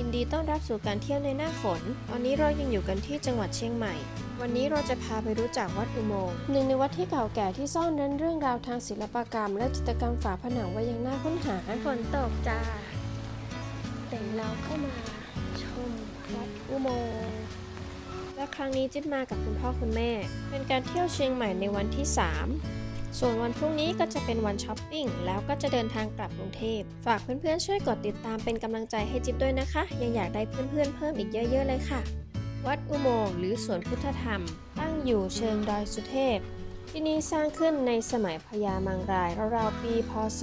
ยินดีต้อนรับสู่การเที่ยวในหน้าฝนวันนี้เรายังอยู่กันที่จังหวัดเชียงใหม่ วันนี้เราจะพาไปรู้จักวัดอุโมงค์หนึ่งในวัดที่เก่าแก่ที่ซ่อนเร้นเรื่องราวทางศิลปกรรม และจิตรกรรมฝาผนังไว้ยังน่าค้นหา ฝนตกจ้าแต่เราเข้ามาชมวัดอุโมงค์และครั้งนี้จิ๊บมากับคุณพ่อคุณแม่ เป็นการเที่ยวเชียงใหม่ในวันที่ 3 ส่วนวันพรุ่งนี้ก็จะเป็นวันช้อปปิ้งแล้วก็จะเดินทางกลับกรุงเทพ ฝากเพื่อนๆช่วยกดติดตามเป็นกำลังใจให้จิ๊บด้วยนะคะ ยังอยากได้เพื่อนๆเพิ่มอีกเยอะๆเลยค่ะ วัดอุโมงค์หรือสวนพุทธธรรม ตั้งอยู่เชิงดอยสุเทพ ที่นี่สร้างขึ้นในสมัยพญามังรายราวๆปี พศ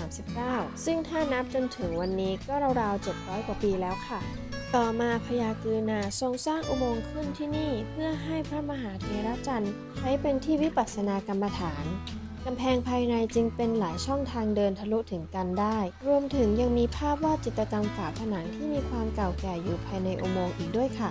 1839 ซึ่งถ้านับจนถึงวันนี้ก็ราวๆ 700 กว่าปีแล้วค่ะ ต่อมาพญากือนาทรงสร้างอุโมงค์ขึ้นที่นี่เพื่อให้พระมหาเถรจันทร์ใช้เป็นที่วิปัสสนากรรมฐานกำแพงภายในจึงเป็นหลายช่องทางเดินทะลุถึงกันได้ รวมถึงยังมีภาพวาดจิตรกรรมฝาผนังที่มีความเก่าแก่อยู่ภายในอุโมงค์อีกด้วยค่ะ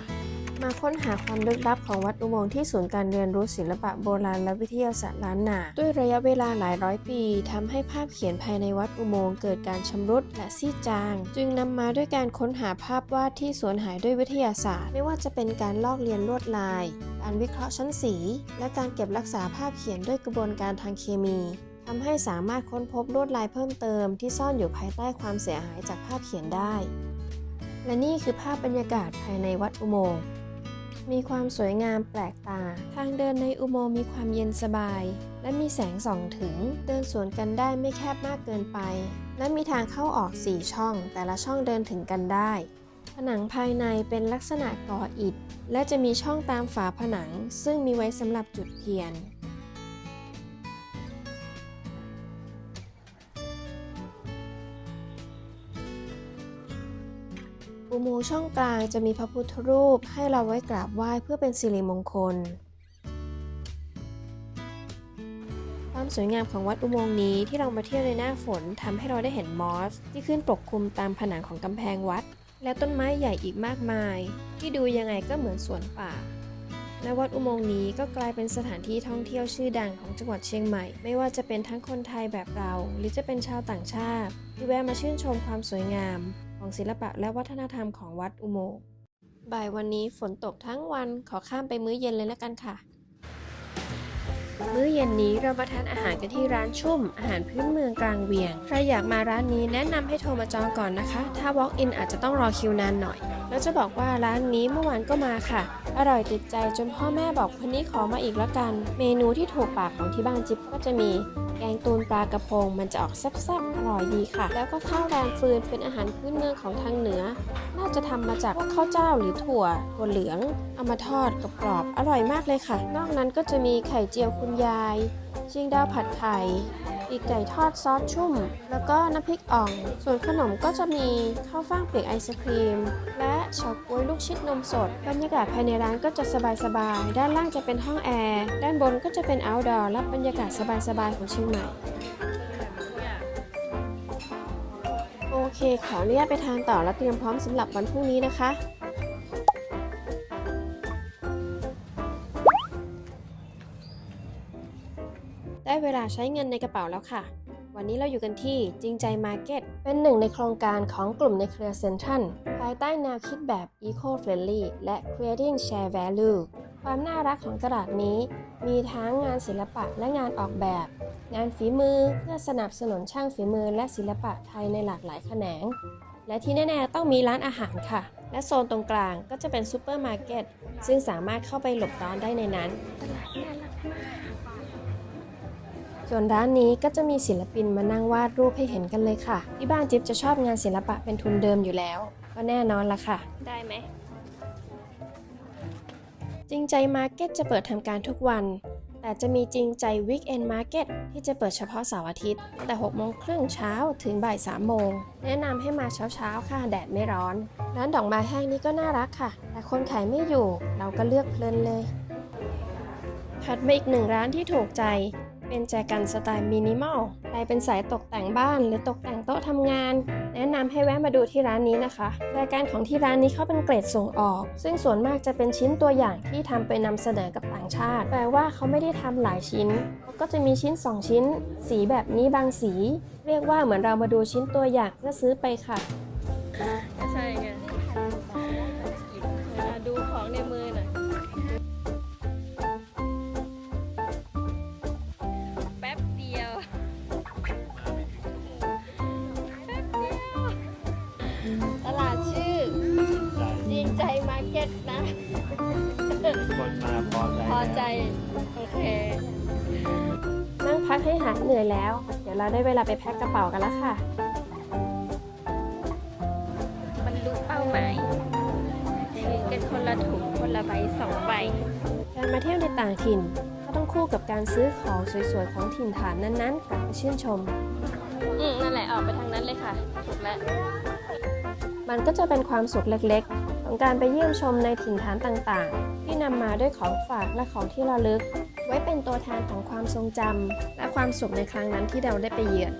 มาค้นหาความลึกลับของวัดอุโมงค์ที่ศูนย์การเรียนรู้ศิลปะโบราณและวิทยาศาสตร์ล้านนา ด้วยระยะเวลาหลายร้อยปีทำให้ภาพเขียนภายในวัดอุโมงค์เกิดการชำรุดและซีดจาง จึงนำมาด้วยการค้นหาภาพวาดที่สูญหายด้วยวิทยาศาสตร์ ไม่ว่าจะเป็นการลอกเลียนลวดลายการวิเคราะห์ชั้นสี และการเก็บรักษาภาพเขียนด้วยกระบวนการทางเคมีทำให้สามารถค้นพบลวดลายเพิ่มเติม ที่ซ่อนอยู่ภายใต้ความเสียหายจากภาพเขียนได้ และนี่คือภาพบรรยากาศภายในวัดอุโมงค์ มีความสวยงามแปลกตา ทางเดินในอุโมงค์มีความเย็นสบาย และมีแสงส่องถึง เดินสวนกันได้ไม่แคบมากเกินไป และมีทางเข้าออก 4 ช่อง แต่ละช่องเดินถึงกันได้ ผนังภายในเป็นลักษณะก่ออิฐ และจะมีช่องตามฝาผนัง ซึ่งมีไว้สำหรับจุดเทียน โมงค์ช่องกลางจะมีพระพุทธรูปให้เราไว้กราบไหว้เพื่อเป็นสิริมงคล ความสวยงามของวัดอุโมงค์นี้ที่เรามาเที่ยวในหน้าฝนทำให้เราได้เห็นมอส ที่ขึ้นปกคลุมตามผนังของกำแพงวัด และต้นไม้ใหญ่อีกมากมาย ที่ดูยังไงก็เหมือนสวนป่าและวัดอุโมงค์นี้ก็กลายเป็นสถานที่ท่องเที่ยวชื่อดังของจังหวัดเชียงใหม่ ไม่ว่าจะเป็นทั้งคนไทยแบบเรา หรือจะเป็นชาวต่างชาติ ที่แวะมาชื่นชมความสวยงาม ของศิลปะและวัฒนธรรมของวัดอุโมงค์บ่ายวันนี้ฝนตกทั้งวันขอข้ามไปมื้อเย็นเลยแล้วกันค่ะ มื้อเย็นนี้เรามาทานอาหารกันที่ร้านชุ่ม อาหารพื้นเมืองกลางเวียง ใครอยากมาร้านนี้แนะนำให้โทรมาจองก่อนนะคะ ถ้า walk in อาจจะต้องรอคิวนานหน่อย แล้วจะบอกว่าร้านนี้เมื่อวานก็มาค่ะ อร่อยติดใจจนพ่อแม่บอกวันนี้ขอมาอีกแล้วกัน เมนูที่ถูกปากของที่บ้านจิ๊บก็จะมี แกงตูนปลากระพงมันจะออกแซ่บๆอร่อยดีค่ะ แล้วก็ข้าวแรงฟืนเป็นอาหารพื้นเมืองของทางเหนือ น่าจะทำมาจากข้าวเจ้าหรือถั่วถั่วเหลือง เอามาทอดกรอบๆอร่อยมากเลยค่ะ นอกนั้นก็จะมีไข่เจียวคุณยายชิงดาวผัดไข่ ปีกไก่ทอดซอสชุ่ม แล้วก็น้ำพริกอ่อง ส่วนขนมก็จะมีข้าวฟ่างเปียกไอศครีม และเฉาก๊วยลูกชิดนมสด บรรยากาศภายในร้านก็จะสบายๆ ด้านล่างจะเป็นห้องแอร์ ด้านบนก็จะเป็น outdoor และบรรยากาศสบายๆ ของเชียงใหม่โอเค ขออนุญาตไปทานต่อแล้วเตรียมพร้อมสำหรับวันพรุ่งนี้นะคะ ได้เวลาใช้เงินในกระเป๋าแล้วค่ะ วันนี้เราอยู่กันที่จริงใจมาร์เก็ตเป็นหนึ่งในโครงการของกลุ่มในเครือเซ็นทรัลภายใต้แนวคิดแบบ Eco-Friendly และ Creating Share Value ความน่ารักของตลาดนี้ มีทั้งงานศิลปะและงานออกแบบ งานฝีมือเพื่อสนับสนุนช่างฝีมือและศิลปะไทยในหลากหลายแขนง และที่แน่ๆต้องมีร้านอาหารค่ะ และโซนตรงกลางก็จะเป็นซูเปอร์มาร์เก็ตซึ่งสามารถเข้าไปหลบร้อนได้ในนั้นน่ารักมาก ส่วนร้านนี้ก็จะมีศิลปินมานั่งวาดรูปให้เห็นกันเลยค่ะ ที่บ้านจิ๊บจะชอบงานศิลปะเป็นทุนเดิมอยู่แล้ว ก็แน่นอนละค่ะ ได้ไหมจริงใจมาร์เก็ตจะเปิดทำการทุกวัน แต่จะมีจริงใจวิกเอนมาร์เก็ตที่จะเปิดเฉพาะเสาร์อาทิตย์ตั้งแต่6โมงครึ่งเช้าถึงบ่าย3โมง แนะนำให้มาเช้าๆ ค่ะแดดไม่ร้อน ร้านดอกไม้แห้งนี้ก็น่ารักค่ะ แต่คนขายไม่อยู่เราก็เลือกเพลินเลยถัดมาอีกหนึ่งร้านที่ถูกใจ เป็นแจกันสไตล์มินิมอลใครเป็นสายตกแต่งบ้านหรือตกแต่งโต๊ะทำงาน แนะนำให้แวะมาดูที่ร้านนี้นะคะรายการของที่ร้านนี้เขาเป็นเกรดส่งออก ซึ่งส่วนมากจะเป็นชิ้นตัวอย่างที่ทำไปนำเสนอกับต่างชาติ แปลว่าเขาไม่ได้ทำหลายชิ้นเขาก็จะมีชิ้น 2 ชิ้น สีแบบนี้บางสี เรียกว่าเหมือนเรามาดูชิ้นตัวอย่างเพื่อซื้อไปค่ะใช่ไง เย็ดนะ คนมาพอใจพอใจ โอเค นั่งพักให้หายเหนื่อยแล้ว เดี๋ยวเราได้เวลาไปแพ็คกระเป๋ากันแล้วค่ะบรรลุเป้าหมายถือกันคนละถุงคนละใบสองใบ การมาเที่ยวในต่างถิ่น ก็ต้องคู่กับการซื้อของสวยๆ ของถิ่นฐานนั้นๆกลับไปชื่นชม อืมนั่นแหละออกไปทางนั้นเลยค่ะ ถูกแล้ว มันก็จะเป็นความสุขเล็กๆ ของการไปเยี่ยมชมในถิ่นฐานต่างๆ ที่นำมาด้วยของฝากและของที่ระลึก ไว้เป็นตัวแทนของความทรงจำและความสุขในครั้งนั้นที่เราได้ไปเยือน